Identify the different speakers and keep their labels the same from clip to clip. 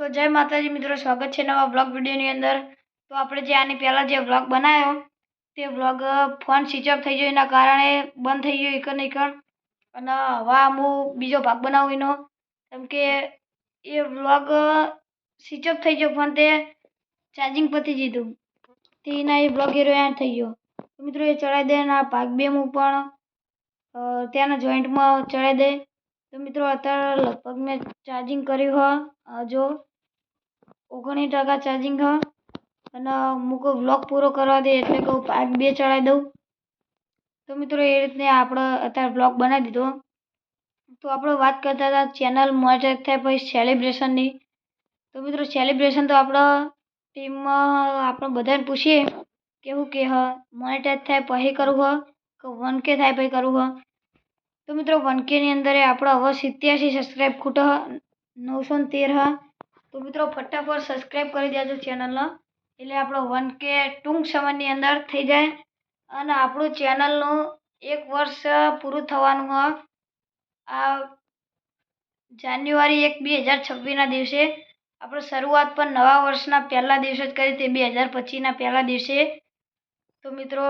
Speaker 1: તો જય માતાજી મિત્રો, સ્વાગત છે નવા બ્લોગ વિડીયોની અંદર. તો આપણે જે આની પહેલાં જે બ્લોગ બનાવ્યો તે બ્લોગ ફોન સ્વિચ ઓફ થઈ ગયો. એના કારણે બંધ થઈ ગયો એકન એકન અને હવે હું બીજો ભાગ બનાવું એનો. કેમ કે એ બ્લોગ સ્વિચ ઓફ થઈ ગયો ફોન તે ચાર્જિંગ પતી જીધું તે એના એ બ્લોગ એરો એન્ડ થઈ ગયો. મિત્રો એ ચડાવી દે અને ભાગ બે હું પણ ત્યાંના જોઈન્ટમાં ચડાવી દે. તો મિત્રો અત્યારે લગભગ મેં ચાર્જિંગ કર્યું હોય જો. ઓગણીસ ટકા ચાર્જિંગ હ. અને કહું વ્લોગ પૂરો કરવા દે એટલે કહું ભાગ બે ચડાવી દઉં. તો મિત્રો એ રીતને આપણે અત્યારે બ્લોક બનાવી દીધો. તો આપણે વાત કરતા હતા ચેનલ મોનેટાઈઝ થાય પછી સેલિબ્રેશનની તો મિત્રો સેલિબ્રેશન તો આપણા ટીમમાં આપણે બધાને પૂછીએ કેવું કે હ મોનેટાઈઝ થાય પછી કરવું હ કે વન કે થાય પછી કરવું હ? તો મિત્રો વન કેની અંદર આપણે હવે સિત્યાસી સબસ્ક્રાઈબ ખૂટ હ, નવસો ને તેર હ તો મિત્રો ફટાફટ સબસ્ક્રાઈબ કરી દેજો ચેનલનો એટલે આપણો વન કે ટૂંક સમયની અંદર થઈ જાય. અને આપણું ચેનલનું એક વર્ષ પૂરું થવાનું આ જાન્યુઆરી એક બે હજાર છવ્વીસના દિવસે આપણે શરૂઆત પણ નવા વર્ષના પહેલા દિવસે જ કરી તે બે હજાર પચીસના પહેલા દિવસે. તો મિત્રો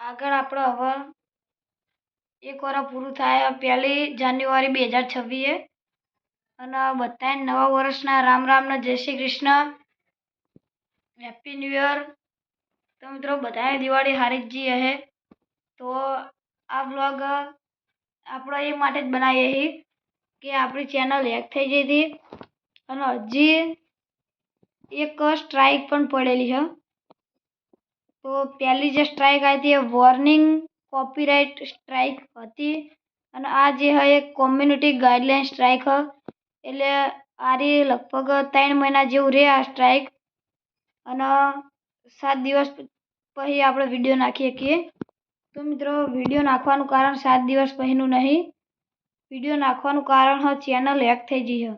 Speaker 1: આગળ આપણે હવે એક વર્ષ પૂરું થાય પહેલી જાન્યુઆરી બે હજાર છવ્વીસે અને બધાને નવા વર્ષના રામ રામના જય Shri Krishna. Happy new year તો મિત્રો બધાને દિવાળી હારી જ હે. તો આ બ્લોગ આપણે એ માટે જ બનાવીએ છીએ કે આપણી ચેનલ હેક થઈ ગઈ હતી અને હજી એક સ્ટ્રાઇક પણ પડેલી છે તો પહેલી જે સ્ટ્રાઇક આવી હતી એ વોર્નિંગ કોપીરાઇટ સ્ટ્રાઇક હતી અને આ જે હ એ કોમ્યુનિટી ગાઈડલાઇન સ્ટ્રાઇક હ. એટલે આરી લગભગ ત્રણ મહિના જેવું રહે આ સ્ટ્રાઇક અને સાત દિવસ પછી આપણે વીડિયો નાખી શકીએ. તો મિત્રો વીડિયો નાખવાનું કારણ સાત દિવસ પછીનું નહીં. વીડિયો નાખવાનું કારણ હ ચેનલ હેક થઈ ગઈ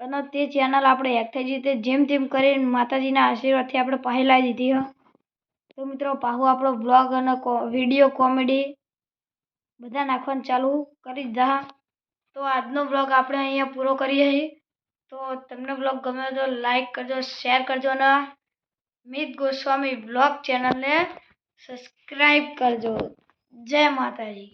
Speaker 1: અને તે ચેનલ આપણે હેક થઈ ગઈ તે જેમ તેમ કરીને માતાજીના આશીર્વાદથી આપણે પાછી લાવી દીધી હ. તો મિત્રો, પાહુ આપણો બ્લોગ અને વીડિયો કોમેડી બધા નાખવાનું ચાલુ કરી દીધા તો આજનો બ્લોગ આપણે અહીંયા પૂરો કરીએ છીએ તો તમને બ્લોગ ગમે તો લાઈક કરજો શેર કરજો અને મિત ગોસ્વામી બ્લોગ ચેનલને સબસ્ક્રાઈબ કરજો. જય માતાજી.